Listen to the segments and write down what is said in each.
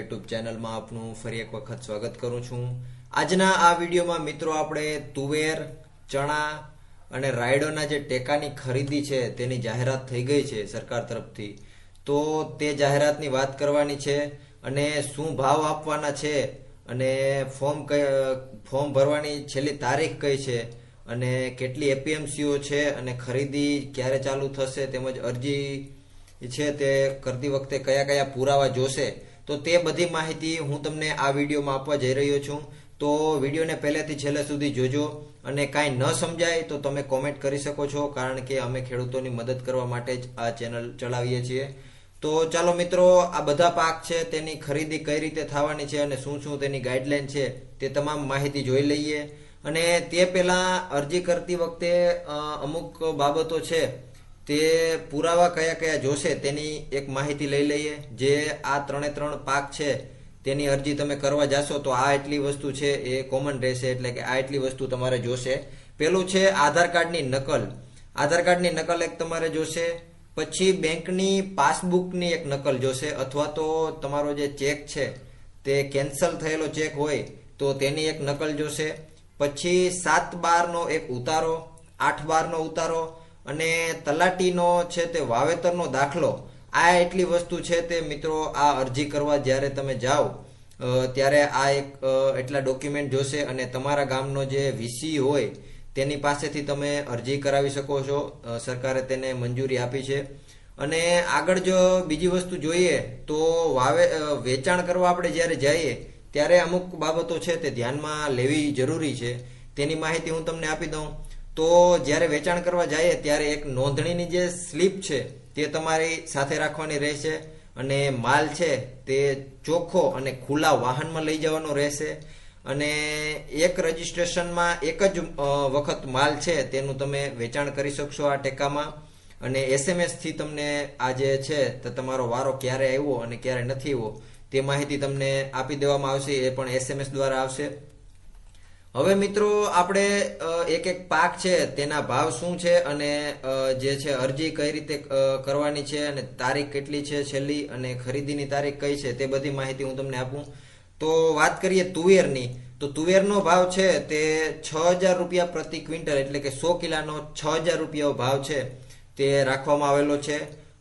YouTube ચેનલમાં આપનું ફરી એક વખત સ્વાગત કરું છું. આજના આ વિડીયોમાં મિત્રો આપણે તુવેર, ચણા અને રાયડોના જે ટેકાની ખરીદી છે તેની જાહેરાત થઈ ગઈ છે સરકાર તરફથી. તો તે જાહેરાતની વાત કરવાની છે અને શું ભાવ આપવાના છે અને ફોર્મ ફોર્મ ભરવાની છેલ્લી તારીખ કઈ છે અને કેટલી એપીએમસીઓ છે અને ખરીદી ક્યારે ચાલુ થશે તેમજ અરજી છે તે કરતી વખતે કયા કયા પુરાવા જોશે તો તે બધી માહિતી હું તમને આ વિડીયોમાં આપવા જઈ રહ્યો છું. તો વિડીયોને પહેલેથી છેલ્લે સુધી જોજો અને કાંઈ ન સમજાય તો તમે કોમેન્ટ કરી શકો છો, કારણ કે અમે ખેડૂતોની મદદ કરવા માટે જ આ ચેનલ ચલાવીએ છીએ. તો ચાલો મિત્રો, આ બધા પાક છે, તેની ખરીદી કઈ રીતે થવાની છે અને શું શું તેની ગાઈડલાઈન છે તે તમામ માહિતી જોઈ લઈએ. અને તે પહેલાં અરજી કરતી વખતે અમુક બાબતો છે. તે પુરાવા કયા કયા જોશે તેની એક માહિતી લઈ લઈએ. જે આ ત્રણે ત્રણ પાક છે, તેની અરજી તમે કરવા જાશો તો આ એટલી વસ્તુ છે એ કોમન રહેશે, એટલે કે આ એટલી વસ્તુ તમારે જોશે. પેલું છે આધાર કાર્ડની નકલ. આધાર કાર્ડની નકલ એક તમારે જોશે, પછી બેંકની પાસબુકની એક નકલ જોશે, અથવા તો તમારો જે ચેક છે તે કેન્સલ થયેલો ચેક હોય તો તેની એક નકલ જોશે. પછી સાત બારનો એક ઉતારો, આઠ બારનો ઉતારો અને તલાટીનો છે તે વાવેતરનો દાખલો, આ એટલી વસ્તુ છે તે મિત્રો આ અરજી કરવા જ્યારે તમે જાઓ ત્યારે આ એક એટલા ડોક્યુમેન્ટ જોશે અને તમારા ગામનો જે વીસી હોય, તેની પાસેથી તમે અરજી કરાવી શકો છો. સરકારે તેને મંજૂરી આપી છે. અને આગળ જો બીજી વસ્તુ જોઈએ તો વાવે વેચાણ કરવા આપણે જ્યારે જઈએ, ત્યારે અમુક બાબતો છે તે ધ્યાનમાં લેવી જરૂરી છે. તેની માહિતી હું તમને આપી દઉં. તો જ્યારે વેચાણ કરવા જઈએ, ત્યારે એક નોંધણીની જે સ્લીપ છે, તે તમારી સાથે રાખવાની રહેશે અને માલ છે, તે ચોખ્ખો અને ખુલ્લા વાહનમાં લઈ જવાનો રહેશે. અને એક રજીસ્ટ્રેશનમાં એક જ વખત માલ છે, તેનું તમે વેચાણ કરી શકશો આ ટેકામાં. અને એસએમએસથી તમને આ જે છે, તો તમારો વારો ક્યારે આવ્યો અને ક્યારે નથી આવ્યો, તે માહિતી તમને આપી દેવામાં આવશે, એ પણ એસએમએસ દ્વારા આવશે. હવે મિત્રો, આપણે એક એક પાક છે, તેના ભાવ શું છે અને જે છે અરજી કઈ રીતે કરવાની છે અને તારીખ કેટલી છે છેલ્લી અને ખરીદીની તારીખ કઈ છે તે બધી માહિતી હું તમને આપું. તો વાત કરીએ તુવેરની. તો તુવેરનો ભાવ છે તે છ હજાર રૂપિયા પ્રતિ ક્વિન્ટલ, એટલે કે સો કિલાનો છ હજાર રૂપિયાનો ભાવ છે તે રાખવામાં આવેલો છે.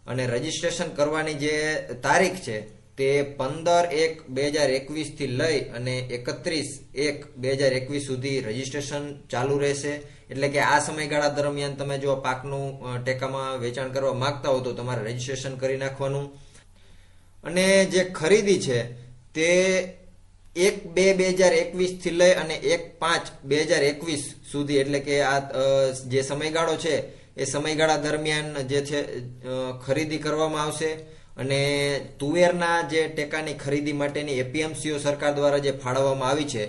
અને રજીસ્ટ્રેશન કરવાની જે તારીખ છે તે પંદર એક બે હજાર એકવીસથી લઈ અને એકત્રીસ એક બે હજાર એકવીસ સુધી રજીસ્ટ્રેશન ચાલુ રહેશે. એટલે કે આ સમયગાળા દરમિયાન તમે જો પાકનું ટેકામાં વેચાણ કરવા માંગતા હો તો તમારે રજીસ્ટ્રેશન કરી નાખવાનું. અને જે ખરીદી છે તે એક બે બે હજાર એકવીસથી લઈ અને એક પાંચ બે હજાર એકવીસ સુધી, એટલે કે આ જે સમયગાળો છે એ સમયગાળા દરમિયાન જે છે ખરીદી કરવામાં આવશે. અને તુવેરના જે ટેકાની ખરીદી માટેની એપીએમસીઓ સરકાર દ્વારા જે ફાળવવામાં આવી છે,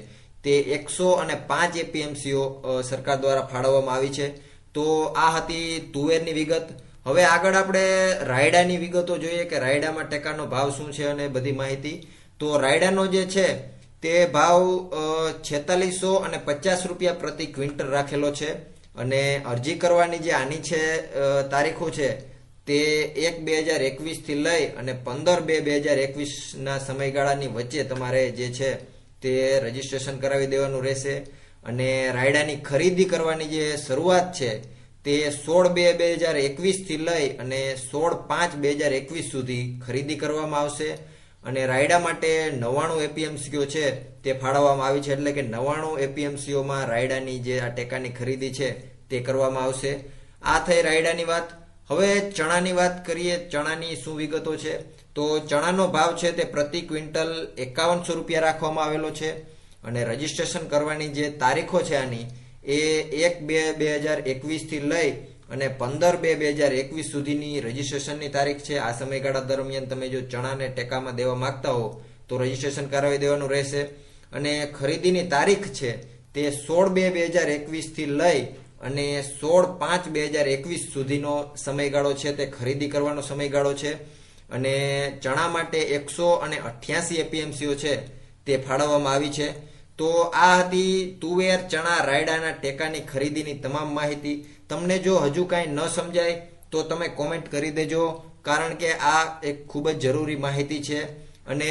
તે એકસો અને પાંચ એપીએમસીઓ સરકાર દ્વારા ફાળવવામાં આવી છે. તો આ હતી તુવેરની વિગત. હવે આગળ આપણે રાયડાની વિગતો જોઈએ કે રાયડામાં ટેકાનો ભાવ શું છે અને બધી માહિતી. તો રાયડાનો જે છે, તે ભાવ છેતાલીસો અને પચાસ રૂપિયા પ્રતિ ક્વિન્ટલ રાખેલો છે. અને અરજી કરવાની જે આની છે તારીખો છે તે એક બે હજાર એકવીસથી લઈ અને પંદર બે બે હજાર એકવીસ ના સમયગાળાની વચ્ચે તમારે જે છે તે રજીસ્ટ્રેશન કરાવી દેવાનું રહેશે. અને રાયડાની ખરીદી કરવાની જે શરૂઆત છે તે સોળ બે બે હજાર એકવીસથી લઈ અને સોળ પાંચ બે હજાર એકવીસ સુધી ખરીદી કરવામાં આવશે. અને રાયડા માટે નવ્વાણું એપીએમસીઓ છે તે ફાળવવામાં આવી છે. એટલે કે નવ્વાણું એપીએમસીઓમાં રાયડાની જે આ ટેકાની ખરીદી છે તે કરવામાં આવશે. આ થઈ રાયડાની વાત. હવે ચણાની વાત કરીએ, ચણાની શું વિગતો છે? તો ચણાનો ભાવ છે તે પ્રતિ ક્વિન્ટલ એકાવનસો રૂપિયા રાખવામાં આવેલો છે અને રજીસ્ટ્રેશન કરવાની જે તારીખો છે આની, એ એક બે બે હજાર એકવીસથી લઈ અને પંદર બે બે હજાર એકવીસ સુધીની રજીસ્ટ્રેશનની તારીખ છે. આ સમયગાળા દરમિયાન તમે જો ચણાને ટેકામાં દેવા માંગતા હો, તો રજીસ્ટ્રેશન કરાવી દેવાનું રહેશે. અને ખરીદીની તારીખ છે તે સોળ બે બે હજાર એકવીસથી લઈ અને સોળ પાંચ બે હજાર એકવીસ સુધીનો સમયગાળો છે, તે ખરીદી કરવાનો સમયગાળો છે. અને ચણા માટે એકસો અને અઠ્યાસી એપીએમસીઓ છે, તે ફાળવવામાં આવી છે. તો આ હતી તુવેર ચણા રાયડાના ટેકાની ખરીદીની તમામ માહિતી. તમને જો હજુ કાંઈ ન સમજાય, તો તમે કોમેન્ટ કરી દેજો, કારણ કે આ એક ખૂબ જ જરૂરી માહિતી છે. અને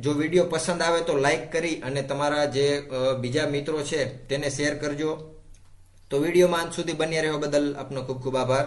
જો વીડિયો પસંદ આવે તો લાઈક કરી અને તમારા જે બીજા મિત્રો છે, તેને શેર કરજો. તો વિડીયોમાં અંત સુધી બન્યા રહેવા બદલ આપનો ખૂબ ખૂબ આભાર.